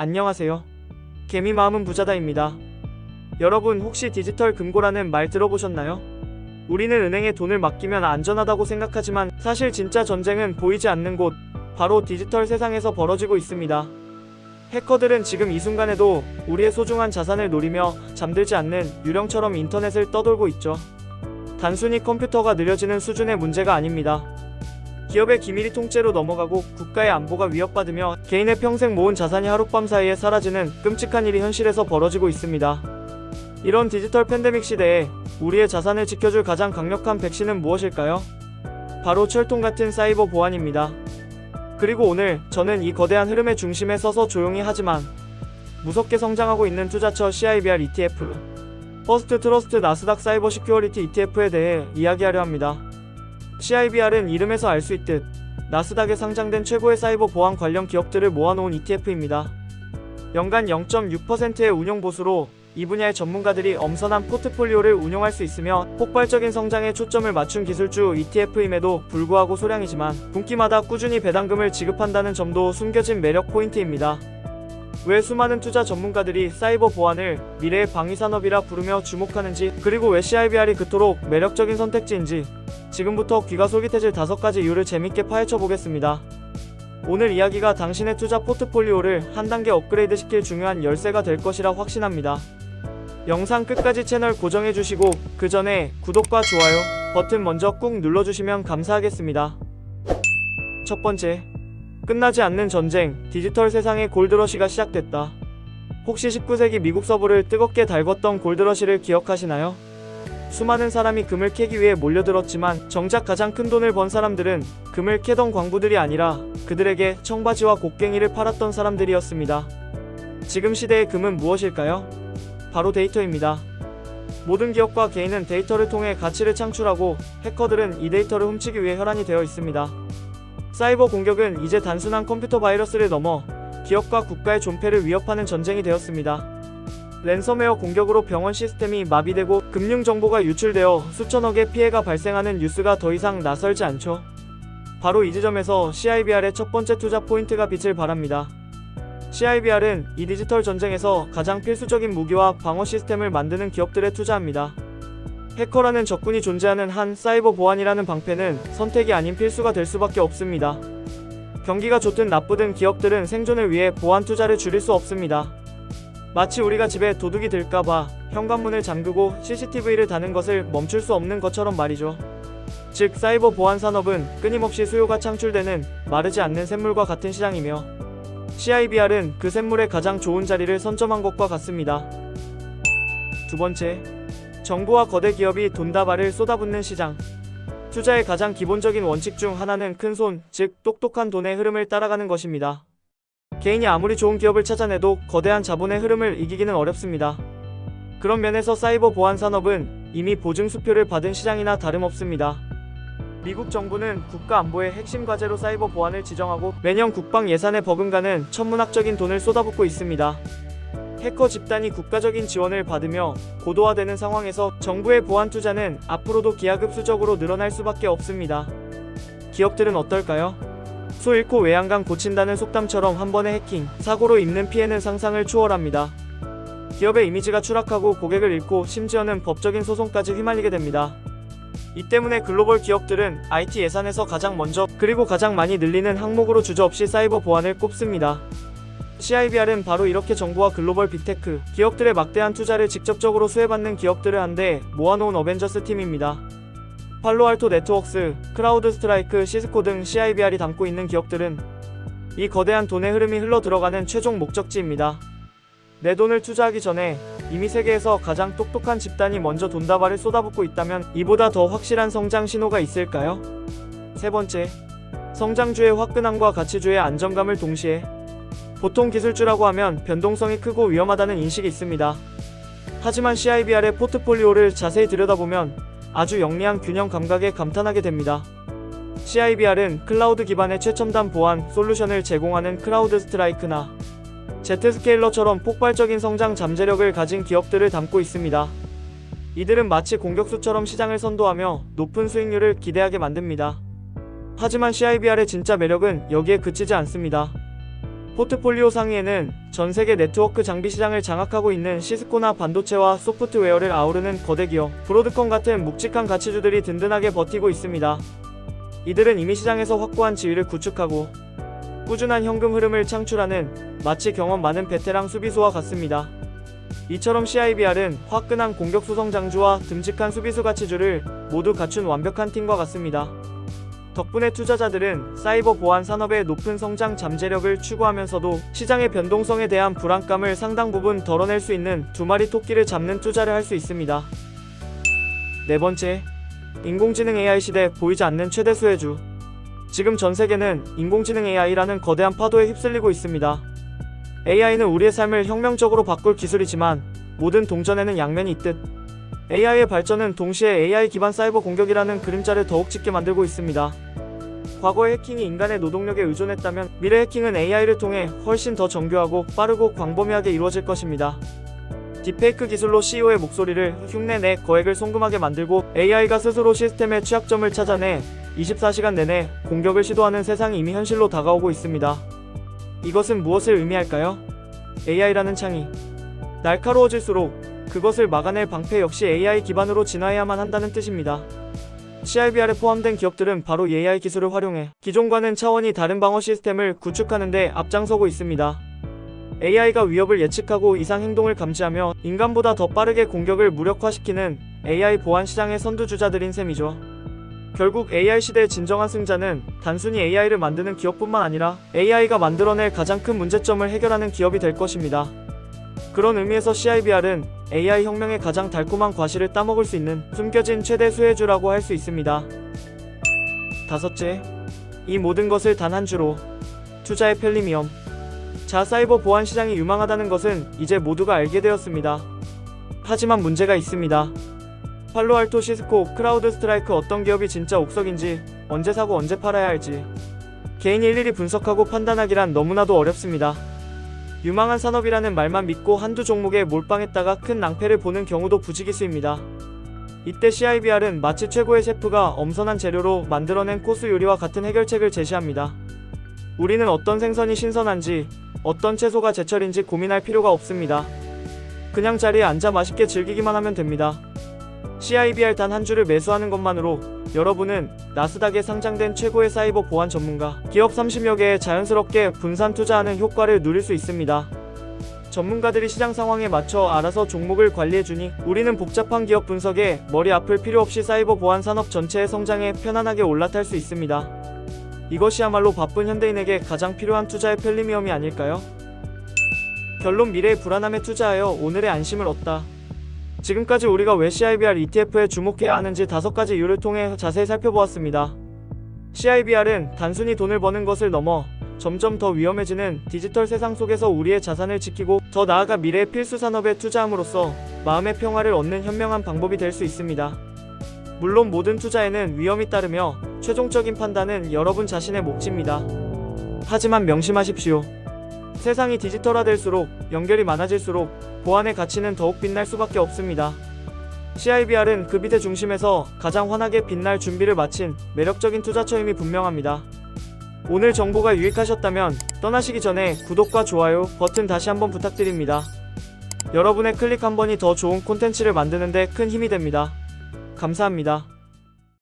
안녕하세요. 개미 마음은 부자다입니다. 여러분 혹시 디지털 금고라는 말 들어보셨나요? 우리는 은행에 돈을 맡기면 안전하다고 생각하지만 사실 진짜 전쟁은 보이지 않는 곳, 바로 디지털 세상에서 벌어지고 있습니다. 해커들은 지금 이 순간에도 우리의 소중한 자산을 노리며 잠들지 않는 유령처럼 인터넷을 떠돌고 있죠. 단순히 컴퓨터가 느려지는 수준의 문제가 아닙니다. 기업의 기밀이 통째로 넘어가고 국가의 안보가 위협받으며 개인의 평생 모은 자산이 하룻밤 사이에 사라지는 끔찍한 일이 현실에서 벌어지고 있습니다. 이런 디지털 팬데믹 시대에 우리의 자산을 지켜줄 가장 강력한 백신은 무엇일까요? 바로 철통 같은 사이버 보안입니다. 그리고 오늘 저는 이 거대한 흐름의 중심에 서서 조용히 하지만 무섭게 성장하고 있는 투자처 CIBR ETF, 퍼스트 트러스트 나스닥 사이버 시큐어리티 ETF에 대해 이야기하려 합니다. CIBR은 이름에서 알 수 있듯 나스닥에 상장된 최고의 사이버 보안 관련 기업들을 모아놓은 ETF입니다. 연간 0.6%의 운용 보수로 이 분야의 전문가들이 엄선한 포트폴리오를 운용할 수 있으며 폭발적인 성장에 초점을 맞춘 기술주 ETF임에도 불구하고 소량이지만 분기마다 꾸준히 배당금을 지급한다는 점도 숨겨진 매력 포인트입니다. 왜 수많은 투자 전문가들이 사이버 보안을 미래의 방위 산업이라 부르며 주목하는지 그리고 왜 CIBR이 그토록 매력적인 선택지인지 지금부터 귀가 솔깃해질 다섯 가지 이유를 재밌게 파헤쳐 보겠습니다. 오늘 이야기가 당신의 투자 포트폴리오를 한 단계 업그레이드 시킬 중요한 열쇠가 될 것이라 확신합니다. 영상 끝까지 채널 고정해 주시고 그 전에 구독과 좋아요 버튼 먼저 꾹 눌러주시면 감사하겠습니다. 첫 번째, 끝나지 않는 전쟁, 디지털 세상의 골드러시가 시작됐다. 혹시 19세기 미국 서부를 뜨겁게 달궜던 골드러시를 기억하시나요? 수많은 사람이 금을 캐기 위해 몰려들었지만 정작 가장 큰 돈을 번 사람들은 금을 캐던 광부들이 아니라 그들에게 청바지와 곡괭이를 팔았던 사람들이었습니다. 지금 시대의 금은 무엇일까요? 바로 데이터입니다. 모든 기업과 개인은 데이터를 통해 가치를 창출하고 해커들은 이 데이터를 훔치기 위해 혈안이 되어 있습니다. 사이버 공격은 이제 단순한 컴퓨터 바이러스를 넘어 기업과 국가의 존폐를 위협하는 전쟁이 되었습니다. 랜섬웨어 공격으로 병원 시스템이 마비되고 금융 정보가 유출되어 수천억의 피해가 발생하는 뉴스가 더 이상 낯설지 않죠. 바로 이 지점에서 CIBR의 첫 번째 투자 포인트가 빛을 발합니다. CIBR은 이 디지털 전쟁에서 가장 필수적인 무기와 방어 시스템을 만드는 기업들에 투자합니다. 해커라는 적군이 존재하는 한 사이버 보안이라는 방패는 선택이 아닌 필수가 될 수밖에 없습니다. 경기가 좋든 나쁘든 기업들은 생존을 위해 보안 투자를 줄일 수 없습니다. 마치 우리가 집에 도둑이 들까봐 현관문을 잠그고 CCTV를 다는 것을 멈출 수 없는 것처럼 말이죠. 즉, 사이버 보안 산업은 끊임없이 수요가 창출되는 마르지 않는 샘물과 같은 시장이며 CIBR은 그 샘물의 가장 좋은 자리를 선점한 것과 같습니다. 두 번째, 정부와 거대 기업이 돈다발을 쏟아붓는 시장. 투자의 가장 기본적인 원칙 중 하나는 큰 손, 즉 똑똑한 돈의 흐름을 따라가는 것입니다. 개인이 아무리 좋은 기업을 찾아내도 거대한 자본의 흐름을 이기기는 어렵습니다. 그런 면에서 사이버 보안 산업은 이미 보증 수표를 받은 시장이나 다름없습니다. 미국 정부는 국가 안보의 핵심 과제로 사이버 보안을 지정하고 매년 국방 예산에 버금가는 천문학적인 돈을 쏟아붓고 있습니다. 해커 집단이 국가적인 지원을 받으며 고도화되는 상황에서 정부의 보안 투자는 앞으로도 기하급수적으로 늘어날 수밖에 없습니다. 기업들은 어떨까요? 소 잃고 외양간 고친다는 속담처럼 한 번의 해킹, 사고로 입는 피해는 상상을 초월합니다. 기업의 이미지가 추락하고 고객을 잃고 심지어는 법적인 소송까지 휘말리게 됩니다. 이 때문에 글로벌 기업들은 IT 예산에서 가장 먼저 그리고 가장 많이 늘리는 항목으로 주저없이 사이버 보안을 꼽습니다. CIBR은 바로 이렇게 정부와 글로벌 빅테크 기업들의 막대한 투자를 직접적으로 수혜받는 기업들을 한데 모아놓은 어벤져스 팀입니다. 팔로알토 네트워크스, 크라우드 스트라이크, 시스코 등 CIBR이 담고 있는 기업들은 이 거대한 돈의 흐름이 흘러 들어가는 최종 목적지입니다. 내 돈을 투자하기 전에 이미 세계에서 가장 똑똑한 집단이 먼저 돈다발을 쏟아붓고 있다면 이보다 더 확실한 성장 신호가 있을까요? 세 번째, 성장주의 화끈함과 가치주의 안정감을 동시에 보통 기술주라고 하면 변동성이 크고 위험하다는 인식이 있습니다. 하지만 CIBR의 포트폴리오를 자세히 들여다보면 아주 영리한 균형 감각에 감탄하게 됩니다. CIBR은 클라우드 기반의 최첨단 보안 솔루션을 제공하는 크라우드 스트라이크나 제트스케일러처럼 폭발적인 성장 잠재력을 가진 기업들을 담고 있습니다. 이들은 마치 공격수처럼 시장을 선도하며 높은 수익률을 기대하게 만듭니다. 하지만 CIBR의 진짜 매력은 여기에 그치지 않습니다. 포트폴리오 상위에는 전 세계 네트워크 장비 시장을 장악하고 있는 시스코나 반도체와 소프트웨어를 아우르는 거대 기업, 브로드컴 같은 묵직한 가치주들이 든든하게 버티고 있습니다. 이들은 이미 시장에서 확고한 지위를 구축하고 꾸준한 현금 흐름을 창출하는 마치 경험 많은 베테랑 수비수와 같습니다. 이처럼 CIBR은 화끈한 공격 수성 장주와 듬직한 수비수 가치주를 모두 갖춘 완벽한 팀과 같습니다. 덕분에 투자자들은 사이버 보안 산업의 높은 성장 잠재력을 추구하면서도 시장의 변동성에 대한 불안감을 상당 부분 덜어낼 수 있는 두 마리 토끼를 잡는 투자를 할 수 있습니다. 네 번째, 인공지능 AI 시대 보이지 않는 최대 수혜주. 지금 전 세계는 인공지능 AI라는 거대한 파도에 휩쓸리고 있습니다. AI는 우리의 삶을 혁명적으로 바꿀 기술이지만 모든 동전에는 양면이 있듯 AI의 발전은 동시에 AI 기반 사이버 공격이라는 그림자를 더욱 짙게 만들고 있습니다. 과거의 해킹이 인간의 노동력에 의존했다면 미래 해킹은 AI를 통해 훨씬 더 정교하고 빠르고 광범위하게 이루어질 것입니다. 딥페이크 기술로 CEO의 목소리를 흉내 내 거액을 송금하게 만들고 AI가 스스로 시스템의 취약점을 찾아내 24시간 내내 공격을 시도하는 세상이 이미 현실로 다가오고 있습니다. 이것은 무엇을 의미할까요? AI라는 창이 날카로워질수록 그것을 막아낼 방패 역시 AI 기반으로 진화해야만 한다는 뜻입니다. CIBR에 포함된 기업들은 바로 이 AI 기술을 활용해 기존과는 차원이 다른 방어 시스템을 구축하는 데 앞장서고 있습니다. AI가 위협을 예측하고 이상 행동을 감지하며 인간보다 더 빠르게 공격을 무력화시키는 AI 보안 시장의 선두주자들인 셈이죠. 결국 AI 시대의 진정한 승자는 단순히 AI를 만드는 기업뿐만 아니라 AI가 만들어낼 가장 큰 문제점을 해결하는 기업이 될 것입니다. 그런 의미에서 CIBR은 AI 혁명의 가장 달콤한 과실을 따먹을 수 있는 숨겨진 최대 수혜주라고 할 수 있습니다. 다섯째, 이 모든 것을 단 한 주로 투자의 편리미엄. 자 사이버 보안 시장이 유망하다는 것은 이제 모두가 알게 되었습니다. 하지만 문제가 있습니다. 팔로알토 시스코, 크라우드 스트라이크 어떤 기업이 진짜 옥석인지 언제 사고 언제 팔아야 할지 개인이 일일이 분석하고 판단하기란 너무나도 어렵습니다. 유망한 산업이라는 말만 믿고 한두 종목에 몰빵했다가 큰 낭패를 보는 경우도 부지기수입니다. 이때 CIBR은 마치 최고의 셰프가 엄선한 재료로 만들어낸 코스 요리와 같은 해결책을 제시합니다. 우리는 어떤 생선이 신선한지, 어떤 채소가 제철인지 고민할 필요가 없습니다. 그냥 자리에 앉아 맛있게 즐기기만 하면 됩니다. CIBR 단 한 주를 매수하는 것만으로 여러분은 나스닥에 상장된 최고의 사이버 보안 전문가, 기업 30여 개에 자연스럽게 분산 투자하는 효과를 누릴 수 있습니다. 전문가들이 시장 상황에 맞춰 알아서 종목을 관리해주니 우리는 복잡한 기업 분석에 머리 아플 필요 없이 사이버 보안 산업 전체의 성장에 편안하게 올라탈 수 있습니다. 이것이야말로 바쁜 현대인에게 가장 필요한 투자의 편리미엄이 아닐까요? 결론 미래의 불안함에 투자하여 오늘의 안심을 얻다. 지금까지 우리가 왜 CIBR ETF에 주목해야 하는지 다섯 가지 이유를 통해 자세히 살펴보았습니다. CIBR은 단순히 돈을 버는 것을 넘어 점점 더 위험해지는 디지털 세상 속에서 우리의 자산을 지키고 더 나아가 미래의 필수 산업에 투자함으로써 마음의 평화를 얻는 현명한 방법이 될 수 있습니다. 물론 모든 투자에는 위험이 따르며 최종적인 판단은 여러분 자신의 몫입니다. 하지만 명심하십시오. 세상이 디지털화될수록 연결이 많아질수록 보안의 가치는 더욱 빛날 수밖에 없습니다. CIBR은 그 빛의 중심에서 가장 환하게 빛날 준비를 마친 매력적인 투자처임이 분명합니다. 오늘 정보가 유익하셨다면 떠나시기 전에 구독과 좋아요 버튼 다시 한번 부탁드립니다. 여러분의 클릭 한 번이 더 좋은 콘텐츠를 만드는데 큰 힘이 됩니다. 감사합니다.